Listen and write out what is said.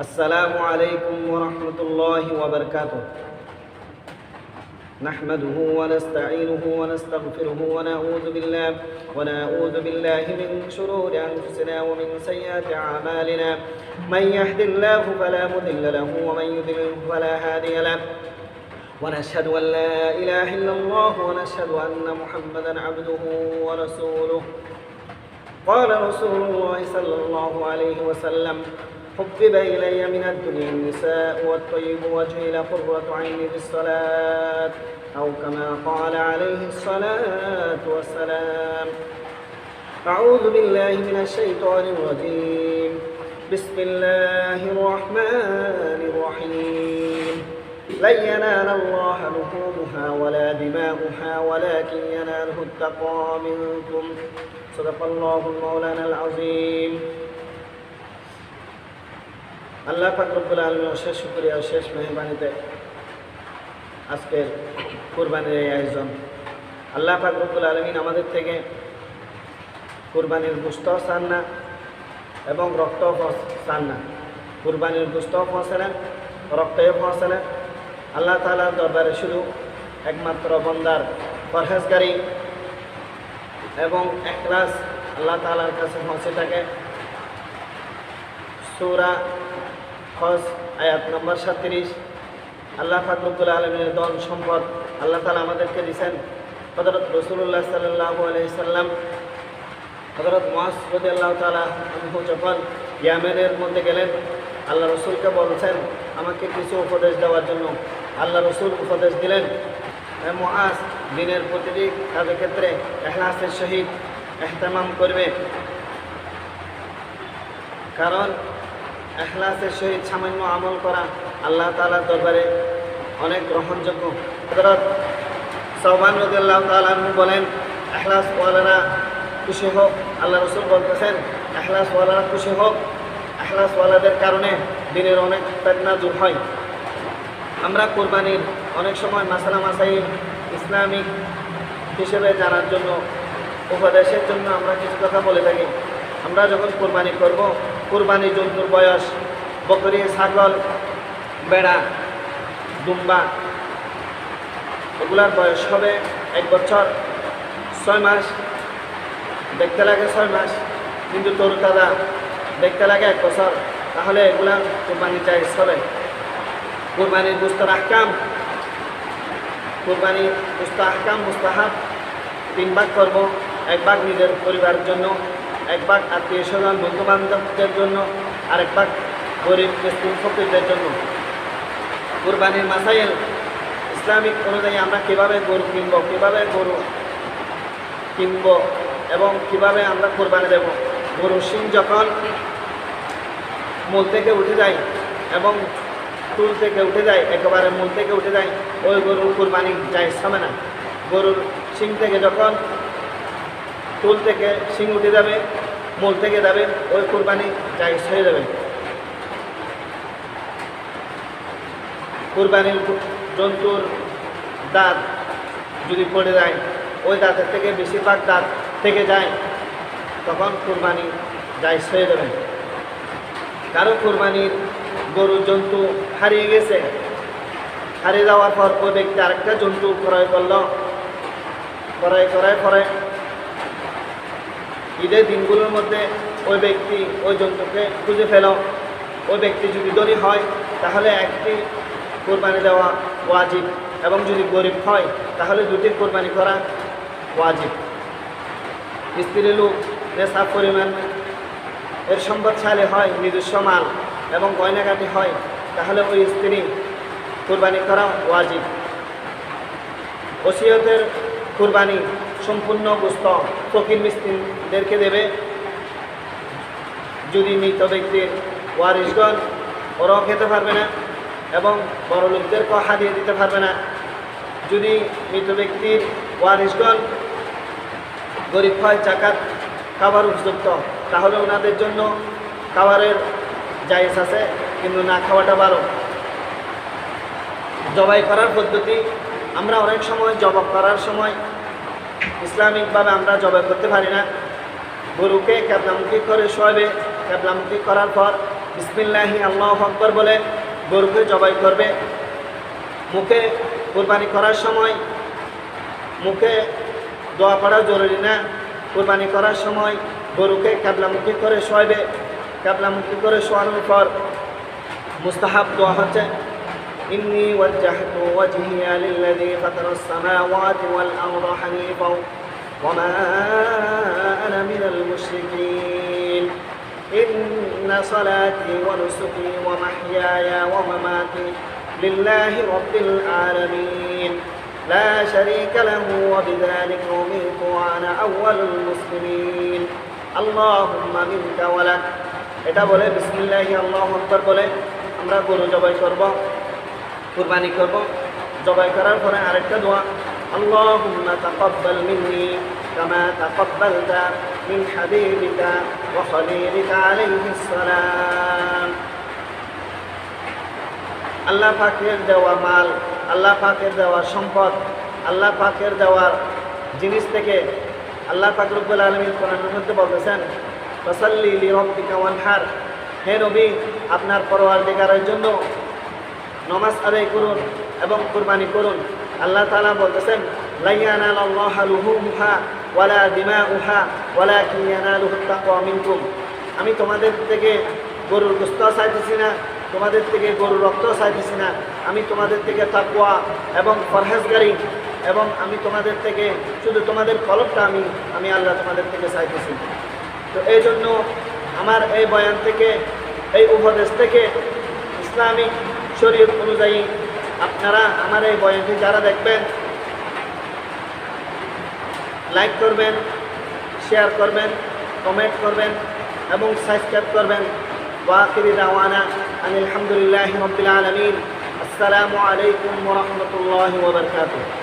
السلام عليكم ورحمة الله وبركاته. نحمده ونستعينه ونستغفره ونعوذ بالله ونعوذ بالله من شرور أنفسنا ومن سيئات أعمالنا. من يهد الله فلا مضل له ومن يضلل فلا هادي له. ونشهد أن لا إله إلا الله ونشهد أن محمدا عبده ورسوله. قال رسول الله صلى الله عليه وسلم حبب إلي من الدنيا النساء والطيب وجهي قرة عيني في الصلاة أو كما قال عليه الصلاة والسلام. أعوذ بالله من الشيطان الرجيم. بسم الله الرحمن الرحيم. لن ينال الله لحومها ولا دماؤها ولكن يناله التقوى منكم. صدق الله المولانا العظيم. আল্লাহ ফাকরুল আলমের শেষ শুক্রিয়া ও শেষ মেহরবানিতে আজকের কোরবানির এই আয়োজন। আল্লাহ ফাকরুল আলমিন আমাদের থেকে কোরবানির গুস্ত চান না এবং রক্ত চান না। কোরবানির গুস্ত পৌঁছে না রক্তও পৌঁছে না আল্লাহ তালার দরবারে শুধু একমাত্র বন্দার পরহেজগারি এবং একলাস আল্লাহ তালার কাছে পৌঁছে থাকে। সৌরা খস আয়াত নম্বর সাতত্রিশ। আল্লাহ ফাকরুল আলমের দন সম্পদ আল্লাহ তালা আমাদেরকে দিয়েছেন। হজরত রসুল্লাহ সাল্লাহ আলাইসাল্লাম হজরত মহাসরদ আল্লাহ তালা যখন ইয়ামেনের মধ্যে গেলেন, আল্লাহ রসুলকে বলছেন, আমাকে কিছু উপদেশ দেওয়ার জন্য। আল্লাহ রসুল উপদেশ দিলেন মহাস দিনের প্রতিটি কাজের ক্ষেত্রে এহলাসের সহিত এহতেমাম করবে। কারণ এখলাসের সহিত সামান্য আমল করা আল্লাহ তালার দরবারে অনেক গ্রহণযোগ্য। হজরত সৌবান রদিল্লাহ তালু বলেন, এখলাস ওয়ালারা খুশি হোক, আল্লাহ রসুল বলতেছেন, এখলাস ওয়ালারা খুশি হোক, এখলাস ওয়ালাদের কারণে দিনের অনেক প্রেরণা দূর হয়। আমরা কোরবানির অনেক সময় মাসালা মাসাই ইসলামিক হিসেবে জানার জন্য, উপদেশের জন্য আমরা কিছু কথা বলে থাকি। আমরা যখন কোরবানি করব কোরবানি জন্তুর বয়স বকরি, ছাগল, বেড়া, দুম্বা, এগুলার বয়স হবে এক বছর, ছয় মাস, দেখতে লাগে ছয় মাস। কিন্তু তরু তাজা দেখতে লাগে এক বছর, তাহলে এগুলা কোরবানি চাই হবে। কোরবানির বুস্তর আহকাম কোরবানি বুস্ত আহকাম, মুস্তাহাব তিন ভাগ করব, এক ভাগ নিজের পরিবারের জন্য। এক ভাগ আত্মীয় স্বজন বন্ধু বান্ধবদের জন্য আরেক ভাগ গরিব মিসকিন ফকিরদের জন্য। কোরবানির মাসাইল ইসলামিক অনুযায়ী আমরা কীভাবে গরু কিনবো, কীভাবে গরু কিনব এবং কীভাবে আমরা কোরবানি দেব? গরু সিং যখন মূল থেকে উঠে যায় এবং টুল থেকে উঠে যায়, একেবারে মূল থেকে উঠে যায়, ওই গরুর কোরবানি যায় সামে না। গরুর সিং থেকে যখন টুল থেকে শিং উঠে যাবে, মূল থেকে যাবে, ওই কোরবানি যাই হয়ে যাবে কোরবানির জন্তুর দাঁত যদি পড়ে যায়, ওই দাঁতের থেকে বেশিরভাগ দাঁত থেকে যায়, তখন কোরবানি যাই হয়ে যাবে কারও কোরবানির গরু জন্তু হারিয়ে গেছে। হারিয়ে যাওয়ার পর ওই ব্যক্তি আরেকটা জন্তু ক্রয় করল। ক্রয় করার পরে ঈদের দিনগুলোর মধ্যে ওই ব্যক্তি ওই জন্তুকে খুঁজে ফেল, ওই ব্যক্তি যদি দরি হয়, তাহলে একটি কোরবানি দেওয়া ওয়াজিব এবং যদি গরিব হয়, তাহলে দুটি কোরবানি করা ওয়াজিব। স্ত্রী লোক নেশা পরিমাণ, এর সম্পদশালী হয় নিজস্ব মাল এবং গয়নাগাটি হয়, তাহলে ওই স্ত্রী কোরবানি করা ওয়াজিব। ওসিয়তের কোরবানি সম্পূর্ণ গোস্ত ফকির মিস্ত্রিদেরকে দেবে। যদি মৃত ব্যক্তির ওয়ারিশগণ ওরাও খেতে পারবে না এবং বড় লোকদেরকেও হারিয়ে দিতে পারবে না, যদি মৃত ব্যক্তির ওয়ারিশগণ গরিব হয় চাকাত খাবার উপযুক্ত, তাহলে ওনাদের জন্য খাবারের জায়গা আছে, কিন্তু না খাওয়াটা ভালো। জবাই করার পদ্ধতি আমরা অনেক সময়, জবাব করার সময় ইসলামিকভাবে আমরা জবাই করতে পারি না। গরুকে ক্যাবলামুখী করে শোয়াবে। ক্যাবলামুখী করার পর বিসমিল্লাহি আল্লাহ আকবর বলে গরুকে জবাই করবে। মুখে কোরবানি করার সময় মুখে দোয়া পড়া জরুরি না। কোরবানি করার সময় গরুকে ক্যাবলামুখী করে শোয়াবে। ক্যাবলামুখী করে শোয়ানোর পর মুস্তাহাব দোয়া হচ্ছে। إني وجهت وجهي للذي فطر السماوات والأرض حنيفا وما أنا من المشركين إن صلاتي ونسكي ومحياي ومماتي لله رب العالمين لا شريك له وبذلك أمرت وأنا أول المسلمين اللهم منك ولك এটা বলে বিসমিল্লাহি আল্লাহ আকবর বলে আমরা গরু জবাই করব কুরবানি করব। জবাই করার পরে আরেকটা দোয়া মিন হাবিবিকা ওয়া খলিলিকা আলাইহিস সালাম। আল্লাহ পাকের দেওয়া মাল, আল্লাহ পাকের দেওয়া সম্পদ, আল্লাহ পাকের দেওয়ার জিনিস থেকে আল্লাহ পাক রব্বুল আলমীর কোরআনের মধ্যে বলতেছেন, ফসল্লি লি রব্বিকা ওয়ানহার। হে নবী, আপনার পরোয়ার দিগারের জন্য নমাজ আদায় করুন এবং কুরবানি করুন। আল্লাহ তাআলা বলতেছেন মিনকুম। আমি তোমাদের থেকে গরুর গোস্ত চাইতেছি না, তোমাদের থেকে গরুর রক্ত চাইতেছি না। আমি তোমাদের থেকে তাকুয়া এবং পরহেজগারি এবং আমি তোমাদের থেকে শুধু তোমাদের কলবটা আমি আমি আল্লাহ তোমাদের থেকে চাইতেছি। তো এই জন্য আমার এই বয়ান থেকে, এই উপদেশ থেকে ইসলামিক শরীয়ত অনুযায়ী আপনারা আমার এই বয়ানটি যারা দেখবেন লাইক করবেন শেয়ার করবেন কমেন্ট করবেন এবং সাবস্ক্রাইব করবেন। ওয়াকিরি রাওয়ানা আলহামদুলিল্লাহ রবিল আলমিন। আসসালামু আলাইকুম ওরহমতুল্লাহ বারাকাতুহু।